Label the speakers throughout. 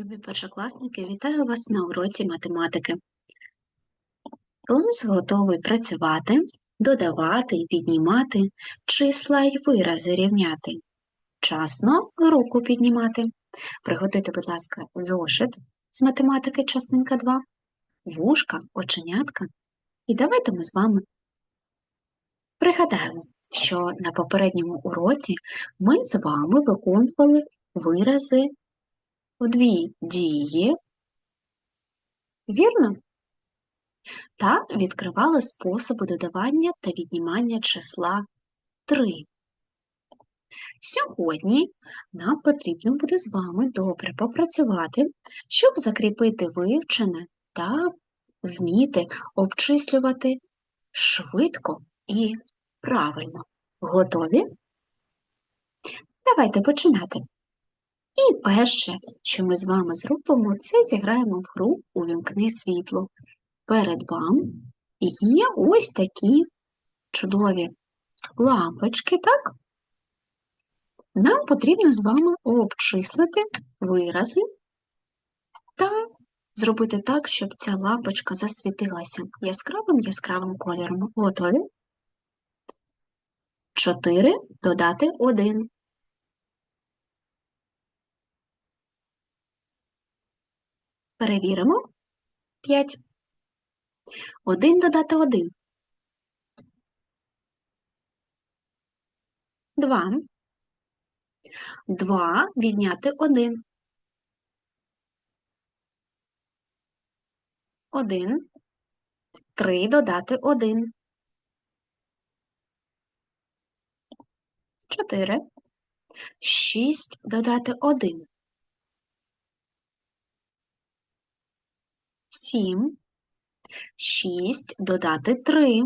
Speaker 1: Любі першокласники, вітаю вас на уроці математики. Клас готовий працювати, додавати і піднімати, числа й вирази рівняти. Часно руку піднімати. Приготуйте, будь ласка, зошит з математики, частинка 2, вушка, оченятка. І давайте ми з вами пригадаємо, що на попередньому уроці ми з вами виконували вирази в дві дії, вірно? Та відкривали способи додавання та віднімання числа 3. Сьогодні нам потрібно буде з вами добре попрацювати, щоб закріпити вивчене та вміти обчислювати швидко і правильно. Готові? Давайте починати. І перше, що ми з вами зробимо, це зіграємо в гру Увімкни світло. Перед вами є ось такі чудові лампочки, так? Нам потрібно з вами обчислити вирази та зробити так, щоб ця лампочка засвітилася яскравим яскравим кольором. Готові? 4 додати 1. Перевіримо. 5. 1 додати 1. 2. 2 відняти 1. 1. 3 додати 1. 4. 6 додати 1. Сім, шість додати три.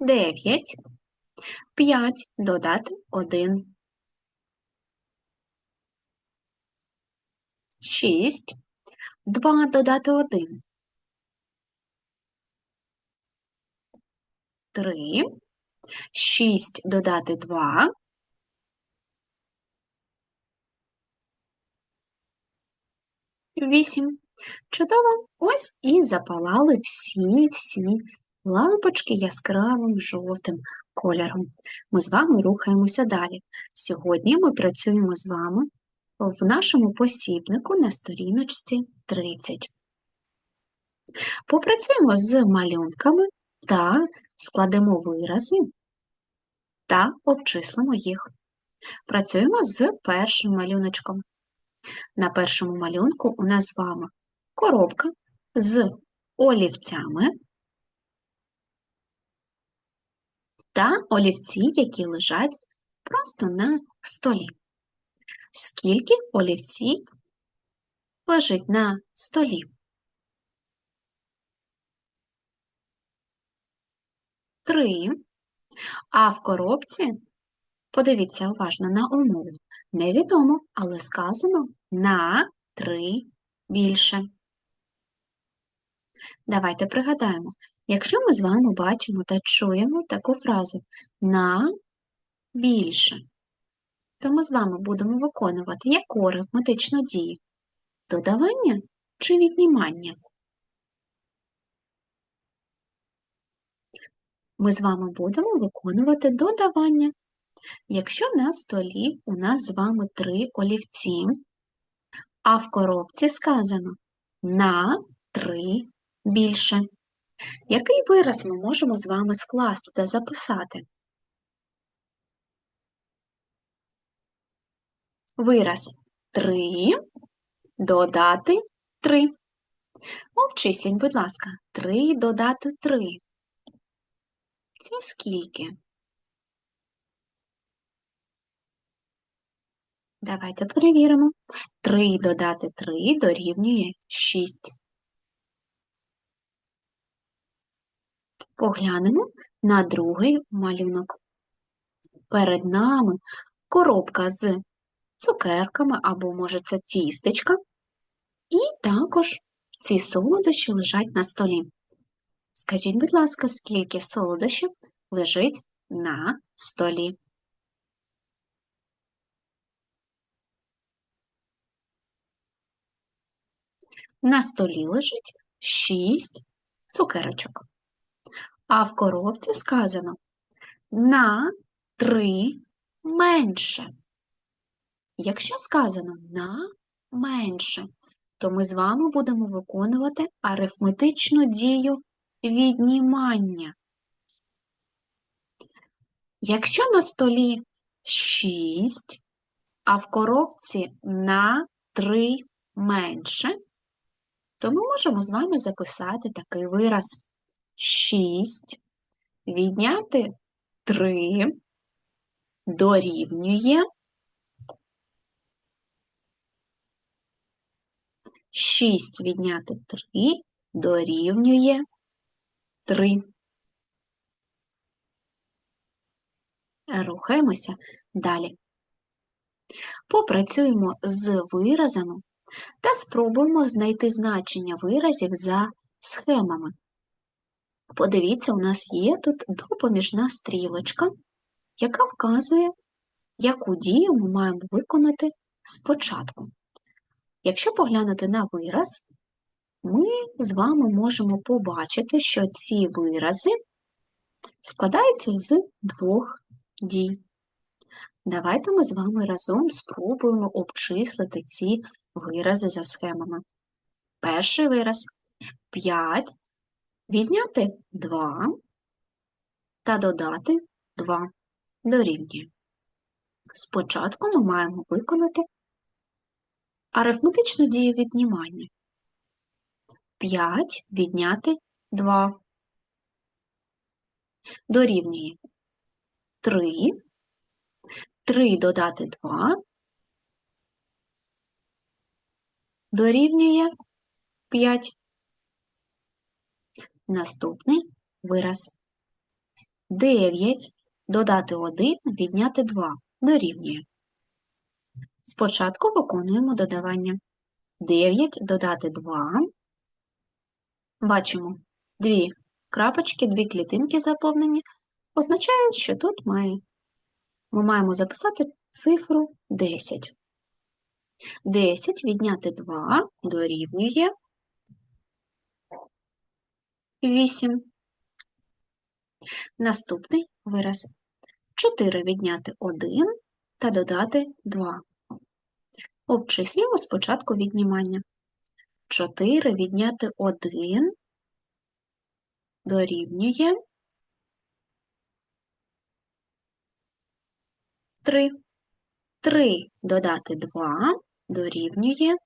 Speaker 1: Дев'ять, п'ять додати один. Шість, два додати один. Три, шість додати два. Вісім. Чудово. Ось і запалали всі-всі лампочки яскравим жовтим кольором. Ми з вами рухаємося далі. Сьогодні ми працюємо з вами в нашому посібнику на сторіночці 30. Попрацюємо з малюнками та складемо вирази та обчислимо їх. Працюємо з першим малюночком. На першому малюнку у нас з вами коробка з олівцями та олівці, які лежать просто на столі. Скільки олівців лежить на столі? Три. А в коробці Подивіться уважно на умову. Невідомо, але сказано на 3 більше. Давайте пригадаємо, якщо ми з вами бачимо та чуємо таку фразу на більше, то ми з вами будемо виконувати яку арифметичну дію? Додавання чи віднімання? Ми з вами будемо виконувати додавання. Якщо на столі у нас з вами три олівці, а в коробці сказано на три більше. Який вираз ми можемо з вами скласти та записати? Вираз 3 додати 3. Обчисліть, будь ласка, 3 додати 3. Це скільки? Давайте перевіримо. 3 додати 3 дорівнює 6. Поглянемо на другий малюнок. Перед нами коробка з цукерками, або, може, це тістечка. І також ці солодощі лежать на столі. Скажіть, будь ласка, скільки солодощів лежить на столі? На столі лежить 6 цукерочок. А в коробці сказано на 3 менше. Якщо сказано на менше, то ми з вами будемо виконувати арифметичну дію віднімання. Якщо на столі 6, а в коробці на 3 менше, то ми можемо з вами записати такий вираз 6 відняти 3 дорівнює 6 відняти 3 дорівнює 3. Рухаємося далі. Попрацюємо з виразами та спробуємо знайти значення виразів за схемами. Подивіться, у нас є тут допоміжна стрілочка, яка вказує, яку дію ми маємо виконати спочатку. Якщо поглянути на вираз, ми з вами можемо побачити, що ці вирази складаються з двох дій. Давайте ми з вами разом спробуємо обчислити ці вирази за схемами. Перший вираз 5 відняти 2 та додати 2 дорівнює. Спочатку ми маємо виконати арифметичну дію віднімання. 5 відняти 2 дорівнює 3, 3 додати 2 дорівнює 5. Наступний вираз. 9 додати 1 відняти 2 дорівнює. Спочатку виконуємо додавання. 9 додати 2. Бачимо дві крапочки, дві клітинки заповнені, означають, що тут має, ми маємо записати цифру 10. 10 відняти 2 дорівнює 8. Наступний вираз. 4 відняти 1 та додати 2. Обчислюємо спочатку віднімання. 4 відняти 1 дорівнює 3. 3 додати 2 дорівнює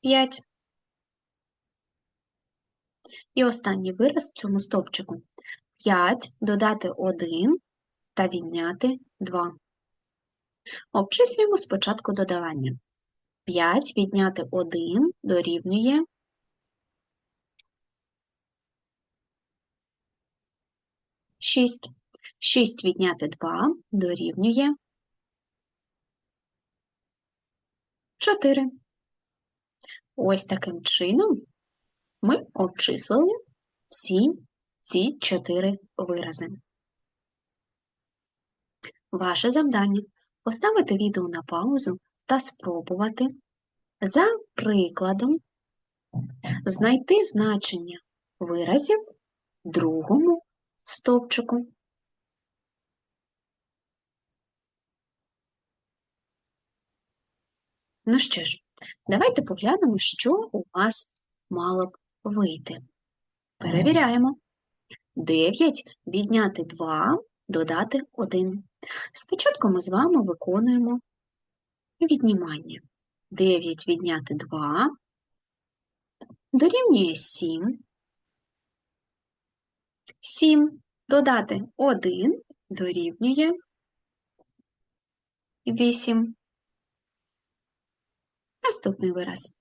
Speaker 1: 5. І останній вираз в цьому стовпчику. 5 додати 1 та відняти 2. Обчислюємо спочатку додавання. 5 відняти 1 дорівнює 6. 6 відняти 2 дорівнює 4. Ось таким чином ми обчислили всі ці чотири вирази. Ваше завдання поставити відео на паузу та спробувати за прикладом знайти значення виразів другому стовпчику. Ну що ж, давайте поглянемо, що у вас мало б вийти. Перевіряємо. 9 відняти 2, додати 1. Спочатку ми з вами виконуємо віднімання. 9 відняти 2 дорівнює 7. 7 додати 1 дорівнює 8. Наступний вираз.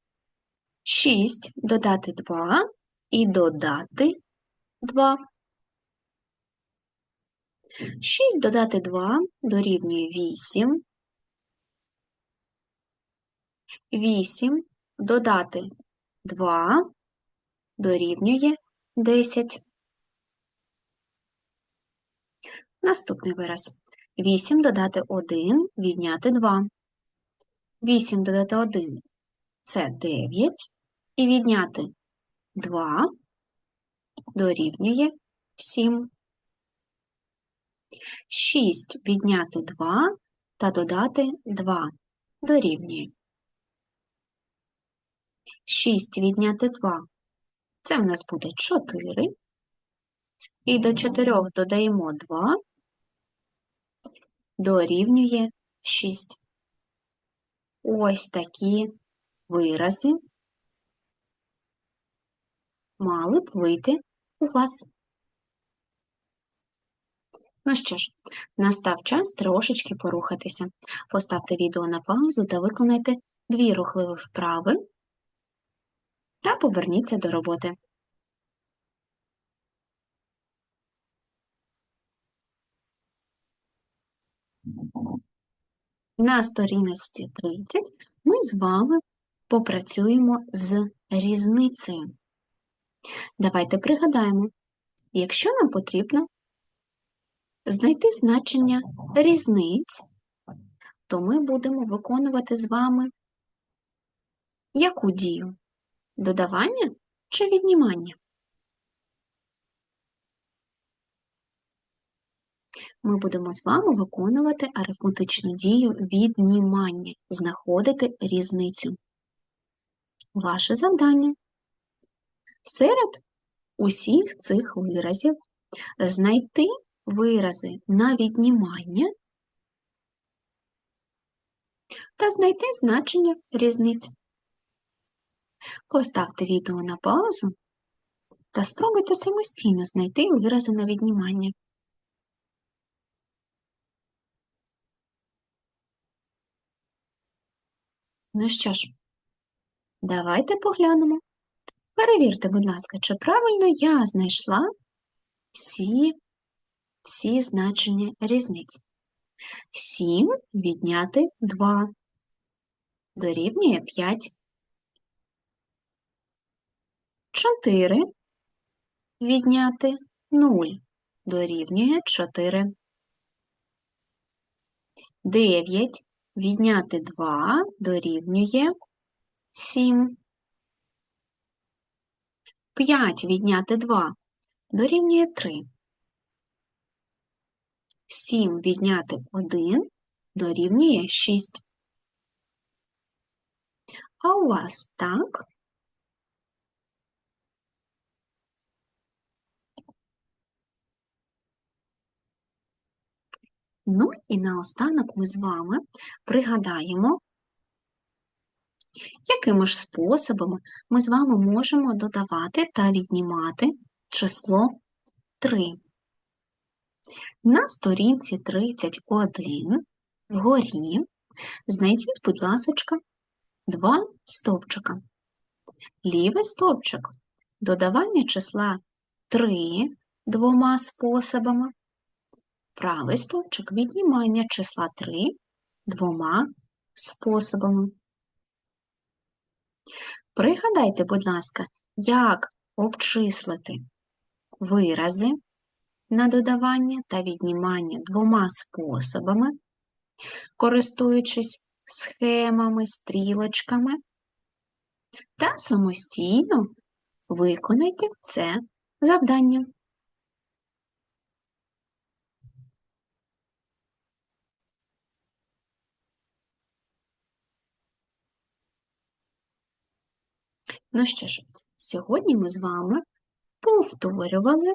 Speaker 1: 6 додати 2 і додати 2. 6 додати 2 дорівнює 8. 8 додати 2 дорівнює 10. Наступний вираз. 8 додати 1 відняти 2. 8 додати 1 це 9. І відняти 2 дорівнює 7. 6 відняти 2 та додати 2 дорівнює. 6 відняти 2 це в нас буде 4. І до 4 додаємо 2 дорівнює 6. Ось такі вирази мали б вийти у вас. Ну що ж, настав час трошечки порухатися. Поставте відео на паузу та виконайте дві рухливі вправи та поверніться до роботи. На сторіночці 30 ми з вами попрацюємо з різницею. Давайте пригадаємо, якщо нам потрібно знайти значення різниць, то ми будемо виконувати з вами яку дію? Додавання чи віднімання? Ми будемо з вами виконувати арифметичну дію віднімання, знаходити різницю. Ваше завдання серед усіх цих виразів знайти вирази на віднімання та знайти значення різниць. Поставте відео на паузу та спробуйте самостійно знайти вирази на віднімання. Ну що ж, давайте поглянемо. Перевірте, будь ласка, чи правильно я знайшла всі, всі значення різниць. 7 відняти 2 дорівнює 5. 4 відняти 0 дорівнює 4. 9 відняти 2 дорівнює 7. 5 відняти 2 дорівнює 3. 7 відняти 1 дорівнює 6. А у вас так? Ну і наостанок ми з вами пригадаємо, якими ж способами ми з вами можемо додавати та віднімати число 3. На сторінці 31 вгорі знайдіть, будь ласка, два стовпчика. Лівий стовпчик додавання числа 3 двома способами. Правий стовпчик віднімання числа 3 двома способами. Пригадайте, будь ласка, як обчислити вирази на додавання та віднімання двома способами, користуючись схемами, стрілочками, та самостійно виконайте це завдання. Ну що ж, сьогодні ми з вами повторювали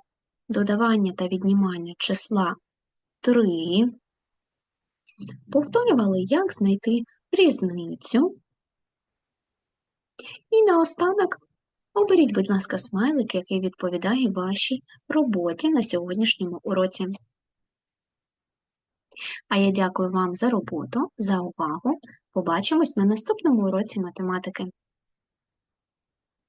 Speaker 1: додавання та віднімання числа 3, повторювали, як знайти різницю. І наостанок оберіть, будь ласка, смайлик, який відповідає вашій роботі на сьогоднішньому уроці. А я дякую вам за роботу, за увагу. Побачимось на наступному уроці математики.